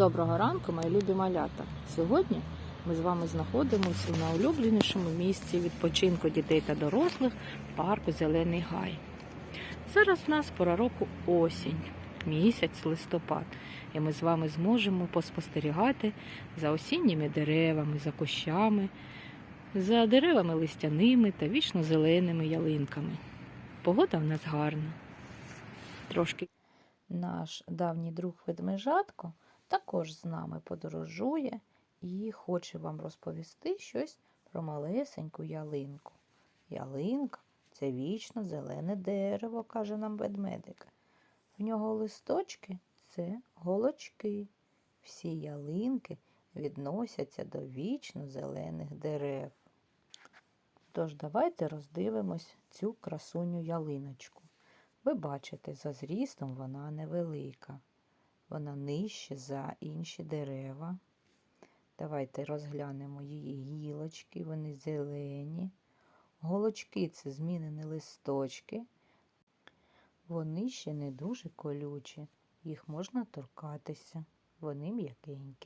Доброго ранку, мої любі малята. Сьогодні ми з вами знаходимося на улюбленішому місці відпочинку дітей та дорослих парку Зелений Гай. Зараз в нас пора року осінь, місяць листопад, і ми з вами зможемо поспостерігати за осінніми деревами, за кущами, за деревами листяними та вічно зеленими ялинками. Погода в нас гарна. Трошки наш давній друг ведмежатко також з нами подорожує і хоче вам розповісти щось про малесеньку ялинку. Ялинка це вічно зелене дерево, каже нам ведмедик. В нього листочки це голочки. Всі ялинки відносяться до вічно зелених дерев. Тож давайте роздивимось цю красуню ялиночку. Ви бачите, за зрістом вона невелика. Вона нижче за інші дерева. Давайте розглянемо її гілочки, вони зелені. Голочки це змінені листочки. Вони ще не дуже колючі, їх можна торкатися, вони м'якенькі.